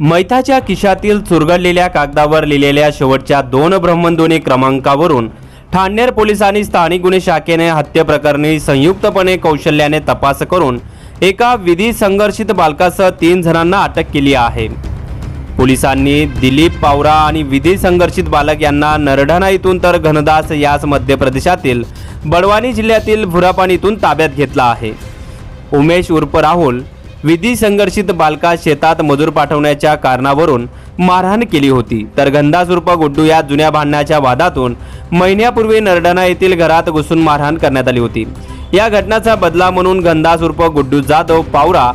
मैथाच्या खिशातील चुरगडलेल्या कागदावर लिहिलेल्या शेवटच्या दोन ब्रह्मध्वनी क्रमांकावरून ठाणेर पोलिसांनी स्थानिक गुन्हे शाखेने हत्येप्रकरणी संयुक्तपणे कौशल्याने तपास करून एका विधी संघर्षित बालकासह तीन जणांना अटक केली आहे. पोलिसांनी दिलीप पावरा आणि विधी संघर्षित बालक यांना नरढणा इथून तर घनदास यास मध्य प्रदेशातील बडवानी जिल्ह्यातील भुरापान इथून ताब्यात घेतला आहे. उमेश उर्फ राहुल विधी संघर्षित बालका शेतात मजूर पाठवण्याच्या कारणावरून मारहाण केली होती. तर गंधास गुड्डू या जुन्या भांडणाच्या वादातून महिन्यापूर्वी नरडणा येथील घरात घुसून मारहाण करण्यात आली होती. या घटनाचा बदला म्हणून गंधासुरप गुड्डू जाधव पावरा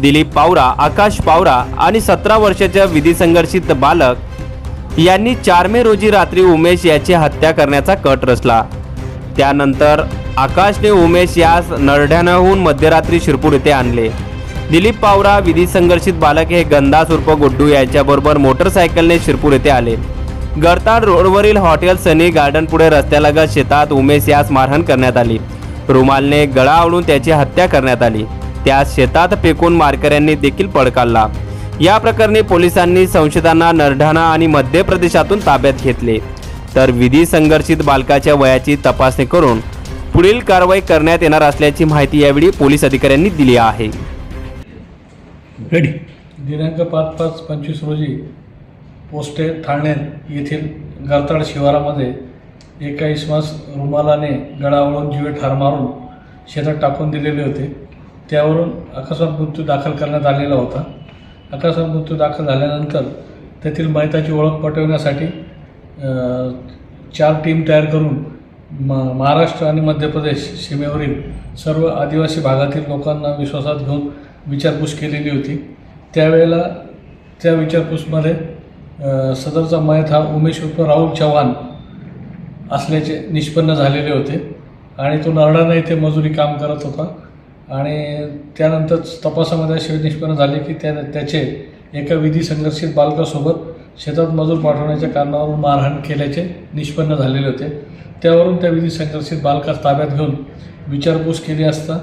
दिलीप पावरा आकाश पावरा आणि सतरा वर्षाच्या विधी संघर्षित बालक यांनी चार मे रोजी रात्री उमेश याची हत्या करण्याचा कट रचला. त्यानंतर आकाशने उमेश यास नरढ्यानाहून मध्यरात्री शिरपूर येथे आणले. दिलीप पावरा विधी संघर्षित बालक हे गंदास उर्फ गुड्डू यांच्याबरोबर मोटरसायकलने शिरपूर येथे आले. गरताड रोडवरील हॉटेल सनी गार्डन पुढे रस्त्यालगत शेतात उमेश यास मारहाण करण्यात आली. रुमालने गळा आवडून त्याची हत्या करण्यात आली. त्यास शेतात फेकून मारकऱ्यांनी देखील पळ काढला या प्रकरणी पोलिसांनी संशयितांना नरढाणा आणि मध्य प्रदेशातून ताब्यात घेतले. तर विधी संघर्षित बालकाच्या वयाची तपासणी करून पुढील कारवाई करण्यात येणार असल्याची माहिती यावेळी पोलीस अधिकाऱ्यांनी दिली आहे. रेडी दिनांक पाच पाच पंचवीस रोजी पोस्टे ठाणे येथील गरताड शिवारामध्ये एका इसमास रुमालाने गळावळून जीवे ठार मारून शेतात टाकून दिलेले होते. त्यावरून अकस्मात मृत्यू दाखल करण्यात आलेला होता. अकस्मात मृत्यू दाखल झाल्यानंतर तेथील मैताची ओळख पटवण्यासाठी चार टीम तयार करून म महाराष्ट्र आणि मध्य प्रदेश सीमेवरील सर्व आदिवासी भागातील लोकांना विश्वासात घेऊन विचारपूस केलेली होती. त्यावेळेला त्या विचारपूसमध्ये सदरचा मयत हा उमेश उर्फ राहुल चव्हाण असल्याचे निष्पन्न झालेले होते. आणि तो नरडाणा येथे मजुरी काम करत होता. आणि त्यानंतर तपासामध्ये असे निष्पन्न झाले की त्या त्याचे एका विधी संघर्षित बालकासोबत शेतात मजूर पाठवण्याच्या कारणावरून मारहाण केल्याचे निष्पन्न झालेले होते. त्यावरून त्या विधी संघर्षित बालकास ताब्यात घेऊन विचारपूस केली असता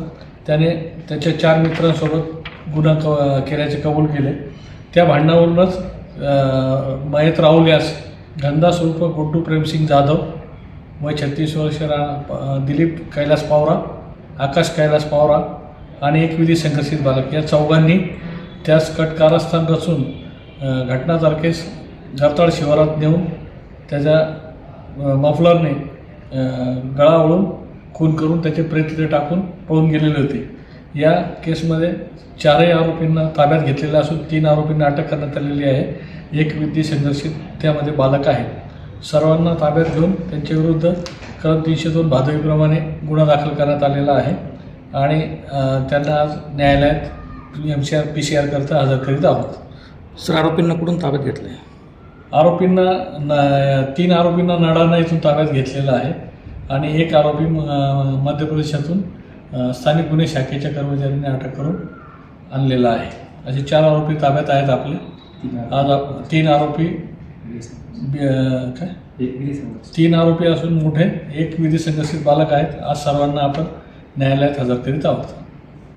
त्याने त्याच्या चार मित्रांसोबत गुन्हा क केल्याचे कबूल केले. त्या भांडणावरूनच मयत राहुल यास गंदास उर्फ गुड्डू प्रेमसिंग जाधव वय छत्तीस वर्ष रा दिलीप कैलास पावरा आकाश कैलास पावरा आणि एक विधी संघर्षित बालक या चौघांनी त्यास कटकारस्थान रचून घटनातारखेस घटना गरताळ शिवारात नेऊन त्याच्या मफलरने गळा ओळून खून करून त्याचे प्रेत तिथे टाकून पळून गेलेले होते. या केसमध्ये चारही आरोपींना ताब्यात घेतलेलं असून तीन आरोपींना अटक करण्यात आलेली आहे. एक विधी संघर्षित त्यामध्ये बालक आहे. सर्वांना ताब्यात घेऊन त्यांच्याविरुद्ध कलम तीनशे दोन भादवीप्रमाणे गुन्हा दाखल करण्यात आलेला आहे. आणि त्यांना आज न्यायालयात M C R P C R करता हजर करीत आहोत. सर आरोपींना कुठून ताब्यात घेतलं आहे आरोपींना न तीन आरोपींना नडाणा इथून ताब्यात घेतलेला आहे. आणि एक आरोपी म- मध्य प्रदेशातून स्थानिक गुन्हे शाखेच्या कर्मचाऱ्यांनी अटक करून आणलेला आहे. असे चार आरोपी ताब्यात आहेत आपले. आज तीन आरोपी काय? तीन आरोपी असून मोठे एक विधी संघर्षित बालक आहेत. आज सर्वांना आपण न्यायालयात हजर करीत आहोत.